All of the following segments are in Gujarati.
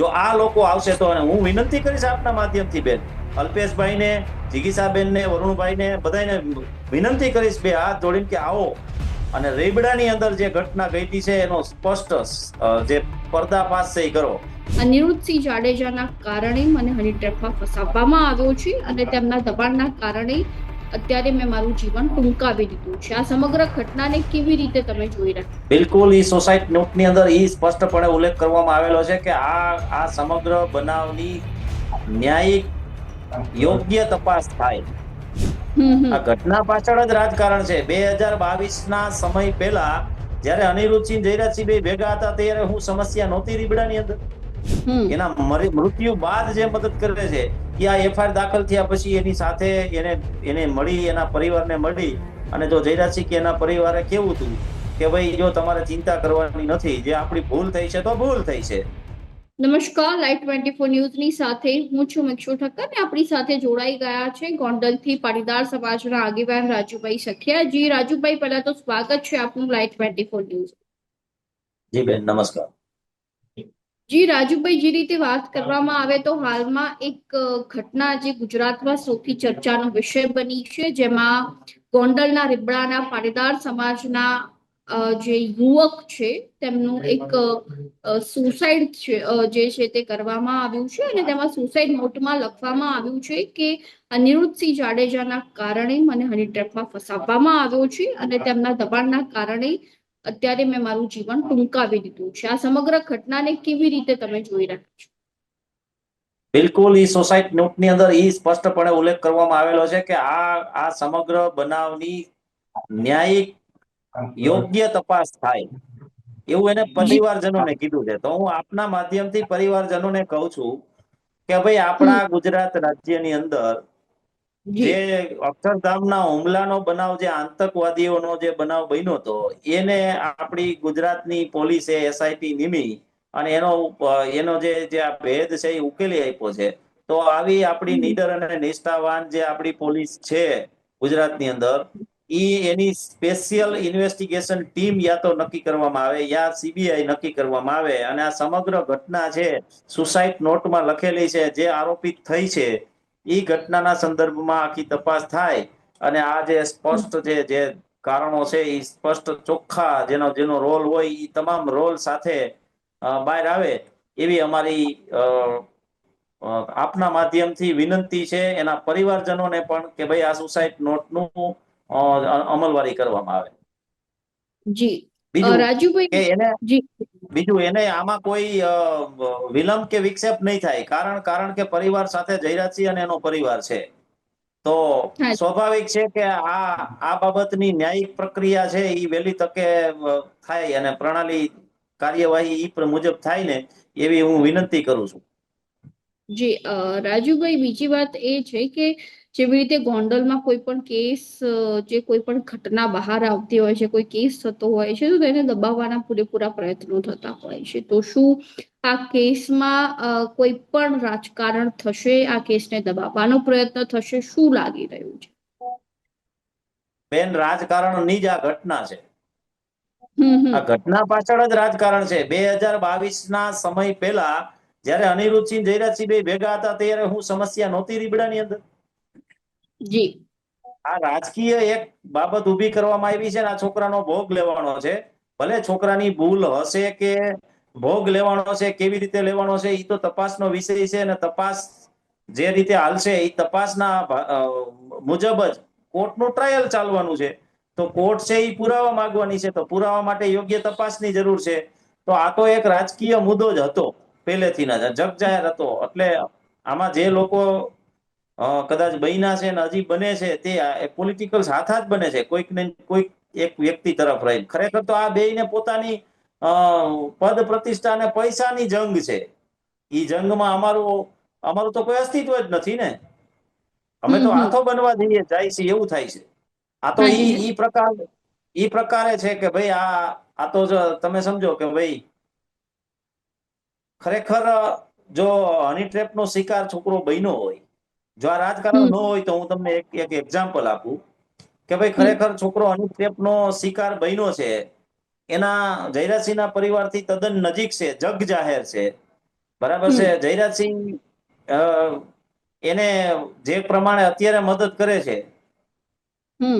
જો આ લોકો આવશે તો હું વિનંતી કરીશ આપના માધ્યમથી બેન, અલ્પેશભાઈને, જિગીસાબેનને, વરુણભાઈને બધાને વિનંતી કરીશ બે હાથ જોડીને કે આવો. અને રેબડાની અંદર જે ઘટના ઘટી છે એનો સ્પષ્ટ જે પર્દાફાશ છે એ કરો. અનિરુદ્ધસિંહ જાડેજાના કારણે મને હની ટ્રેપમાં ફસાવવામાં આવ્યો છે અને તેમના દબાણના કારણે અત્યારે મેં મારું જીવન ટૂંકાવી દીધું છે. આ સમગ્ર ઘટનાને કેવી રીતે તમે જોઈ રહ્યા બિલકુલ ઈ સોસાયટી નોટની અંદર ઈ સ્પષ્ટપણે ઉલ્લેખ કરવામાં આવેલો છે કે આ આ સમગ્ર બનાવની ન્યાયિક યોગ્ય તપાસ થાય. આ ઘટના પાછળ જ રાજકારણ છે. બે હજાર બાવીસ ના સમય પહેલા જ્યારે અનિરુદ્ધસિંહ જયરાજસિંહ ભાઈ ભેગા હતા ત્યારે હું સમસ્યા નહોતી રીબડાની અંદર. એના મરી- મૃત્યુ બાદ જે મદદ કરે છે કે આ એફઆઈઆર દાખલ થયા પછી એની સાથે એને એને મળી એના પરિવારને મળી અને જો જયરાજસિંહ કે એના પરિવારે કેવું હતું કે ભાઈ જો તમારે ચિંતા કરવાની નથી જે આપણી ભૂલ થઈ છે તો ભૂલ થઈ છે. નમસ્કાર લાઈવ ટ્વેન્ટી ફોર ન્યૂઝની સાથે હું છું મિક્ષુ ઠક્કર ને આપણી સાથે જોડાઈ ગયા છે ગોંડલથી પાટીદાર સમાજના આગેવાન રાજુભાઈ સખિયા. જી રાજુભાઈ પહેલા તો સ્વાગત છે આપનું લાઈવ ટ્વેન્ટી ફોર ન્યૂઝ. જી બેન નમસ્કાર. જી, રાજુભાઈ, જે રીતે વાત કરવામાં આવે તો હાલમાં એક ઘટના જે ગુજરાતમાં સૌથી ચર્ચાનો વિષય બની છે, જેમાં ગોંડલના રીબડાના પાટીદાર સમાજના જે યુવક છે, તેમનું એક સુસાઇડ છે જે છે તે કરવામાં આવ્યું છે અને તેમાં સુસાઇડ નોટમાં લખવામાં આવ્યું છે કે અનિરુદ્ધસિંહ જાડેજાના કારણે મને હની ટ્રેપમાં ફસાવવામાં આવ્યો છે અને તેમના દબાણના કારણે અત્યારે મેં મારું જીવન ટૂંકાવી દીધું છે. આ સમગ્ર ઘટનાને કેવી રીતે તમે જોઈ રહ્યા છો? બિલકુલ ઈ સોસાયટી નોટની અંદર ઈ સ્પષ્ટપણે ઉલ્લેખ કરવામાં આવેલો છે કે આ આ સમગ્ર બનાવની ન્યાયિક યોગ્ય તપાસ થાય. એવું એને પરિવારજનોને કીધું છે. તો હું આપના માધ્યમથી પરિવારજનોને કહું છું કે ભાઈ આપણા ગુજરાત રાજ્યની અંદર જે અક્ષરધામના હુમલાનો બનાવ જે આતંકવાદીઓનો જે બનાવ બન્યો હતો એને આપણી ગુજરાતની પોલીસે એસઆઈટી નિમી અને એનો એનો જે જે આ ભેદ છે એ ઉકેલી આપ્યો છે. તો આવી આપણી નીડર અને નિષ્ઠાવાન જે આપણી પોલીસ છે ગુજરાતની અંદર ઈ એની સ્પેશિયલ ઇન્વેસ્ટિગેશન ટીમ યા તો નક્કી કરવામાં આવે યા સીબીઆઈ નક્કી કરવામાં આવે. અને આ સમગ્ર ઘટના છે સુસાઇડ નોટમાં લખેલી છે જે આરોપિત થઈ છે ઈ ઘટનાના સંદર્ભમાં આખી તપાસ થાય અને આ જે સ્પષ્ટ જે જે કારણો છે એ સ્પષ્ટ ચોખ્ખા જેનો જેનો રોલ હોય એ તમામ રોલ સાથે બહાર આવે એવી અમારી આપના માધ્યમથી વિનંતી છે. એના પરિવારજનોને પણ કે ભાઈ આ સુસાઇડ નોટનું અમલવારી કરવામાં આવે. જી. બીજું બીજું એને આમાં કોઈ વિલંબ કે વિક્ષેપ નહીં થાય. કારણ કારણ કે પરિવાર સાથે જયરાજસિંહ અને એનો પરિવાર છે. તો સ્વાભાવિક છે કે આ આ બાબતની ન્યાયિક પ્રક્રિયા છે એ વહેલી તકે થાય અને પ્રણાલી કાર્યવાહી ઈ મુજબ થાય ને એવી હું વિનંતી કરું છું. જી રાજુભાઈ બીજી વાત એ છે કે જેવી રીતે ગોંડલમાં કોઈ પણ કેસ જે કોઈ પણ ઘટના બહાર આવતી હોય છે કોઈ કેસ થતો હોય છે તો તેને દબાવવાના પૂરેપૂરા પ્રયત્નો થતા હોય છે. તો શું આ કેસમાં કોઈ પણ રાજકારણ થશે આ કેસને દબાવવાનો પ્રયત્ન થશે? શું લાગી રહ્યું છે? બેન રાજકારણની જ આ ઘટના છે. હમ હમ. આ ઘટના પાછળ જ રાજકારણ છે. બે હજાર બાવીસ ના સમય પહેલા જ્યારે અનિરુદ્ધસિંહ જયરાજસિંહ બે ભેગા હતા ત્યારે હું સમસ્યા નહોતી રીબડાની અંદર. જી. આ રાજકીય એક બાબત ઊભી કરવામાં આવી છે ને આ છોકરાનો ભોગ લેવાનો છે. ભલે છોકરાની ભૂલ હશે કે ભોગ લેવાનો છે કેવી રીતે લેવાનો છે એ તો તપાસનો વિષય છે અને તપાસ જે રીતે હાલશે એ તપાસના મુજબ જ કોર્ટનું ટ્રાયલ ચાલવાનું છે. તો કોર્ટ છે એ પુરાવા માંગવાની છે તો પુરાવા માટે યોગ્ય તપાસની જરૂર છે. તો આ તો એક રાજકીય મુદ્દો જ હતો. પહેલેથી ના જગ જાહેર હતો. એટલે આમાં જે લોકો કદાચ બન્યા છે ને હજી બને છે તે પોલિટિકલ હાથા જ બને છે. કોઈક ને કોઈક એક વ્યક્તિ તરફ રહી ખરેખર તો આ બેયને પોતાની પદ પ્રતિષ્ઠા અને પૈસાની જંગ છે. ઈ જંગમાં અમારું અમારું તો કોઈ અસ્તિત્વ જ નથી ને. અમે તો. હાથો બનવા જઈએ જાય છે એવું થાય છે. આ તો ઈ ઈ પ્રકાર ઈ પ્રકારે છે કે ભાઈ આ આ તો તમે સમજો કે ભાઈ ખરેખર જો હની ટ્રેપ નો શિકાર છોકરો બન્યો હોય જો આ રાજકારણ ન હોય તો હું તમને એક એક એક્ઝામ્પલ આપું કે ભાઈ ખરેખર છોકરો હની ટ્રેપ નો શિકાર બન્યો છે એના જયરાજસિંહના પરિવારથી તદ્દન નજીક છે જગ જાહેર છે. બરાબર છે? જયરાજસિંહ એને જે પ્રમાણે અત્યારે મદદ કરે છે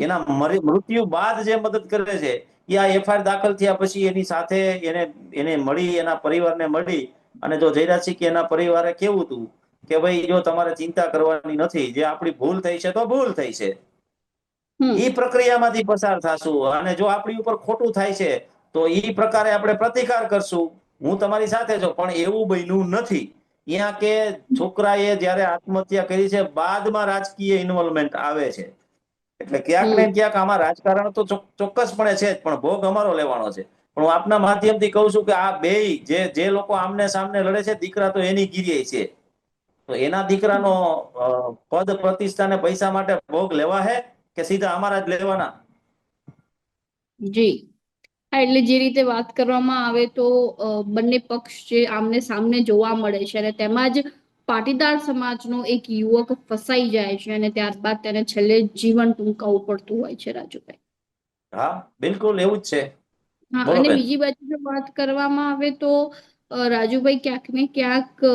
એના મૃત્યુ બાદ જે મદદ કરે છે એ આ એફઆઈઆર દાખલ થયા પછી એની સાથે એને એને મળી એના પરિવારને મળી અને જો જયરાજસિંહ કે એના પરિવારે કેવું હતું કે ભાઈ જો તમારે ચિંતા કરવાની નથી જે આપણી ભૂલ થઈ છે તો ભૂલ થઈ છે. એ પ્રક્રિયામાંથી પસાર થશું અને જો આપણી ઉપર ખોટું થાય છે તો ઈ પ્રકારે આપણે પ્રતિકાર કરશું. હું તમારી સાથે છું પણ એવું બન્યું નથી. ત્યાં કે છોકરાએ જ્યારે આત્મહત્યા કરી છે બાદમાં રાજકીય ઇન્વોલ્વમેન્ટ આવે છે. એટલે ક્યાંક ને ક્યાંક આમાં રાજકારણ તો ચોક- ચોક્કસપણે છે જ પણ ભોગ અમારો લેવાનો છે. પણ હું આપના માધ્યમથી કહું છું કે આ બે જે જે લોકો આમને સામને લડે છે દીકરા તો એની ગીરીએ છે. તો એના દીકરાનો પદ પ્રતિષ્ઠા ને પૈસા માટે ભોગ લેવા હે કે સીધા અમારા જ લેવાના? જી. હા એટલે જે રીતે વાત કરવામાં આવે તો બંને પક્ષ જે આમને સામને જોવા મળે છે અને તેમાં જ પાટીદાર સમાજનો એક યુવક ફસાઈ જાય છે અને ત્યારબાદ તેને છેલ્લે જીવન ટૂંકાવું પડતું હોય છે રાજુભાઈ. હા બિલકુલ એવું જ છે. હા અને બરોબર. બીજી બાજુ જો વાત કરવામાં આવે તો અ, રાજુભાઈ ક્યાંક ને ક્યાંક અ,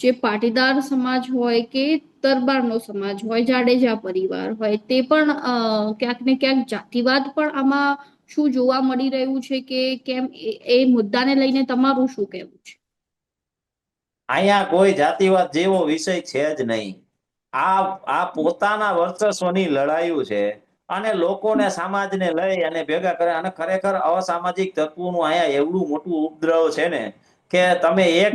જે પાટીદાર સમાજ હોય કે દરબારનો સમાજ હોય જાડેજા પરિવાર હોય તે પણ અ, ક્યાંક ને ક્યાંક જાતિવાદ પણ આમાં શું જોવા મળી રહ્યું છે કે કેમ એ- એ મુદ્દાને લઈને તમારું શું કહેવું છે? અહીંયા કોઈ જાતિવાદ જેવો વિષય છે જ નહીં. આ આ પોતાના વર્ચસ્વની લડાઈઓ છે. અને લોકોને સમાજને લઈ અને ભેગા કરે. અને ખરેખર અસામાજિક તત્વોનું અહીંયા એવડું મોટું ઉપદ્રવ છે ને, કે તમે એક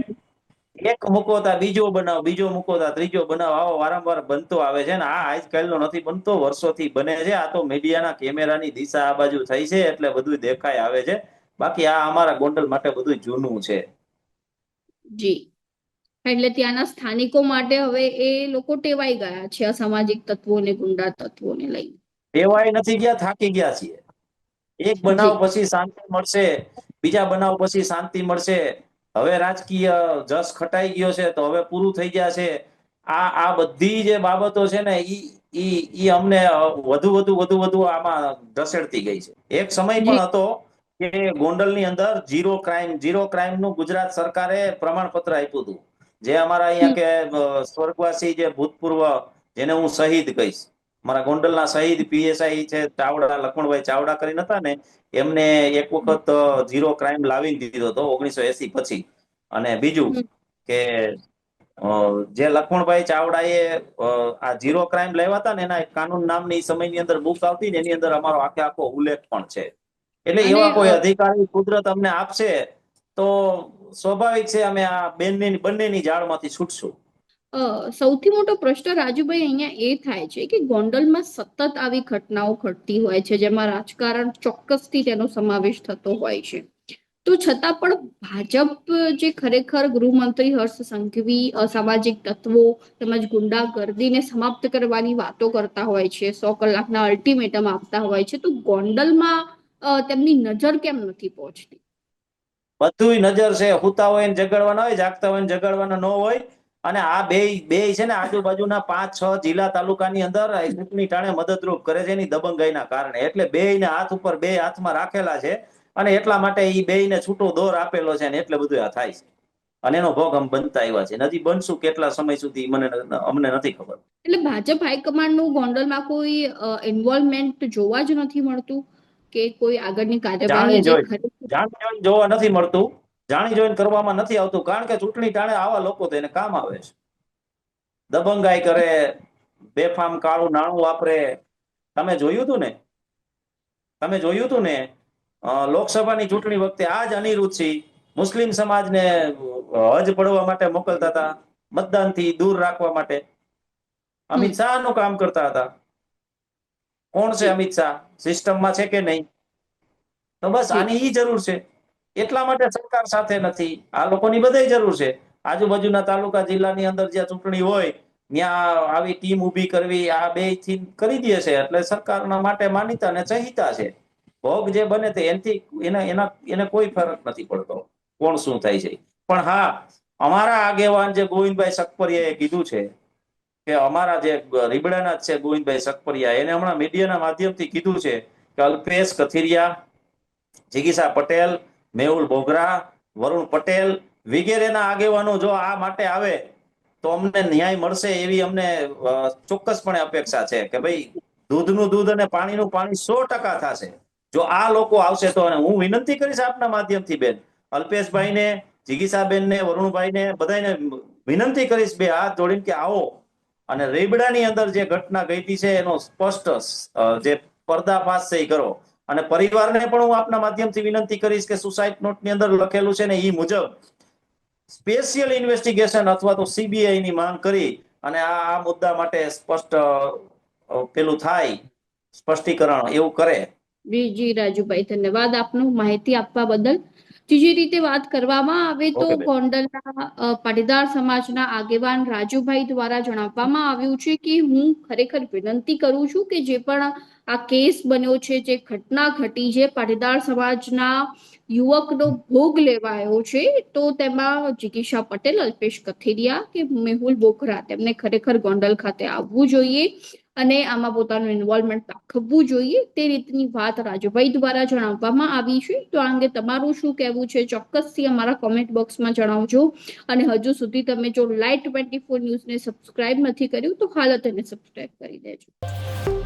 એક મુકોતા બીજો બનાવ, બીજો મુકોતા ત્રીજો બનાવ. આવો વારંવાર બનતો આવે છે ને. આ આજકાલનો નથી બનતો, વર્ષોથી બને છે. આ તો મીડિયાના કેમેરાની દિશા આ બાજુ થઈ છે એટલે બધું દેખાય આવે છે. બાકી આ અમારા ગોંડલ માટે બધું જૂનું છે. જી. એટલે ત્યાંના સ્થાનિકો માટે હવે એ લોકો ટેવાઈ ગયા છે અસામાજિક તત્વોને, ગુંડા તત્વોને લઈને. ટેવાય નથી ગયા થાકી ગયા છીએ. એક બનાવ પછી શાંતિ મળશે બીજા બનાવ પછી શાંતિ મળશે. હવે રાજકીય જસ ખટાઈ ગયો છે તો હવે પૂરું થઈ ગયા છે. આ આ બધી જે બાબતો છે ને ઈ ઈ ઈ અમને વધુ વધુ વધુ વધુ આમાં ધસેડતી ગઈ છે. એક સમય પણ હતો કે ગોંડલની અંદર ઝીરો ક્રાઇમ ઝીરો ક્રાઇમનું ગુજરાત સરકારે પ્રમાણપત્ર આપ્યું હતું. જે અમારા અહીંયા કે સ્વર્ગવાસી જે ભૂતપૂર્વ જેને હું શહીદ કહીશ. મારા ગોંડલના શહીદ પીએસઆઈ છે ચાવડા લખમણભાઈ ચાવડા કરીને હતા ને એમને એક વખત ઝીરો ક્રાઇમ લાવી દીધો હતો ઓગણીસો એસી પછી. અને બીજું કે જે લખમણભાઈ ચાવડાએ આ ઝીરો ક્રાઇમ લાવ્યા હતા ને એના કાનૂન નામની સમયની અંદર બુક આવતી ને એની અંદર અમારો આખે આખો ઉલ્લેખ પણ છે. એટલે એવા કોઈ અધિકારી કુદરત અમને આપશે તો સ્વાભાવિક છે અમે આ બંનેની બંનેની જાળમાંથી છૂટશું. સૌથી મોટો પ્રશ્ન રાજુભાઈ અહીંયા એ થાય છે કે ગોંડલમાં સતત આવી ઘટનાઓ ઘટતી હોય છે, જેમાં રાજકારણ ચોક્કસથી તેનો સમાવેશ થતો હોય છે. તો છતાં પણ ભાજપ જે ખરેખર ગૃહમંત્રી હર્ષ સંઘવી, અસામાજિક તત્વો તેમજ ગુંડાગર્દીને સમાપ્ત કરવાની વાતો કરતા હોય છે, સો કલાકના અલ્ટિમેટમ આપતા હોય છે, તો ગોંડલમાં તેમની નજર કેમ નથી પહોંચતી? બધું નજર છે, હુતા હોય જગાડવાના હોય, જાગતા હોય જગાડવાના ન હોય અને આ બે બે છે ને આજુબાજુના પાંચ છ જિલ્લા તાલુકાની અંદર ચૂંટણી ટાણે મદદરૂપ કરે છે એની દબંગાઈના કારણે. એટલે બેયને હાથ ઉપર બે હાથમાં રાખેલા છે અને એટલા માટે એ બે ને છૂટો દોર આપેલો છે ને એટલે બધું આ થાય છે. અને એનો ભોગ આમ બનતા આવ્યા છે. નથી બનશું કેટલા સમય સુધી મને અમને નથી ખબર. એટલે ભાજપ હાઈકમાન્ડનું ગોંડલમાં કોઈ ઇન્વોલ્વમેન્ટ જોવા જ નથી મળતું કે કોઈ આગળની કાર્યવાહી જોવા નથી મળતું. જાણી જોઈને કરવામાં નથી આવતું કારણ કે ચૂંટણી ટાણે આવા લોકો તેને કામ આવે છે. દબંગાઈ કરે બેફામ કાળું નાણું વાપરે. તમે જોયું હતું ને? તમે જોયું હતું ને? લોકસભાની ચૂંટણી વખતે આ જ અનિરુદ્ધસિંહ મુસ્લિમ સમાજને હજ પડવા માટે મોકલતા હતા મતદાનથી દૂર રાખવા માટે. અમિત શાહનું કામ કરતા હતા. કોણ છે અમિત શાહ? સિસ્ટમમાં છે કે નહીં? તો બસ આની ઈ જરૂર છે. એટલા માટે સરકાર સાથે નથી. આ લોકોની બધાય જરૂર છે. આજુબાજુના તાલુકા જિલ્લાની અંદર જ્યાં ચૂંટણી હોય, ત્યાં આવી ટીમ ઊભી કરવી, આ બેથી કરી દે છે. એટલે સરકારના માટે માન્યતા અને ચહિતા છે. ભોગ જે બને તે એનથી, એના એના, એને કોઈ ફરક નથી પડતો કોણ શું થાય છે. પણ હા, અમારા આગેવાન જે ગોવિંદભાઈ સકપરિયાએ કીધું છે કે અમારા જે રીબડાના જ છે ગોવિંદભાઈ સકપરિયા, એને હમણાં મીડિયાના માધ્યમથી કીધું છે કે અલ્પેશ કથિરિયા, જિગીસા પટેલ મેહુલ બોગરા, વરુણ પટેલ વગેરેના આગેવાનો જો આ માટે આવે, તો અમને ન્યાય મળશે એવી અમને ચોક્કસપણે અપેક્ષા છે કે ભાઈ દૂધનું દૂધ અને પાણીનું પાણી સો ટકા થશે. જો આ લોકો આવશે તો હું વિનંતી કરીશ આપના માધ્યમથી બેન, અલ્પેશભાઈને, જીગીસાબેનને, વરુણભાઈને બધાને વિનંતી કરીશ બે હાથ જોડીને કે આવો. અને રેબડાની અંદર જે ઘટના ઘટી છે એનો સ્પષ્ટ જે પર્દાફાશ છે એ કરો. અને પરિવારને પણ હું આપના માધ્યમથી વિનંતી કરીશ કે સુસાઇડ નોટની અંદર લખેલું છે ને એ મુજબ સ્પેશિયલ ઇન્વેસ્ટિગેશન અથવા તો સીબીઆઈ ની માંગ કરી અને આ આ મુદ્દા માટે સ્પષ્ટ પેલું થાય સ્પષ્ટીકરણ એવું કરે. જી જી રાજુભાઈ ધન્યવાદ આપનું માહિતી આપવા બદલ. ત્રીજી રીતે વાત કરવામાં આવે તો ગોંડલના પાટીદાર સમાજના આગેવાન રાજુભાઈ દ્વારા જણાવવામાં આવ્યું છે કે હું ખરેખર વિનંતી કરું છું કે જે પણ આ કેસ બન્યો છે જે ઘટના ઘટી છે. પાટીદાર સમાજના યુવકનો ભોગ લેવાયો છે. તો તેમાં જિગીશા પટેલ, અલ્પેશ કથિરિયા કે મેહુલ બોખરા તેમને ખરેખર ગોંડલ ખાતે આવવું જોઈએ અને આમાં પોતાનું ઇન્વોલ્વમેન્ટ દાખવવું જોઈએ. તે રીતની વાત રાજુભાઈ દ્વારા જણાવવામાં આવી છે. તો આ અંગે તમારું શું કહેવું છે? ચોક્કસથી અમારા કોમેન્ટ બોક્સમાં જણાવજો. અને હજુ સુધી તમે જો લાઈટ ટ્વેન્ટી ફોર ન્યૂઝને સબસ્ક્રાઇબ નથી કર્યું તો હાલ તેને સબસ્ક્રાઇબ કરી દેજો.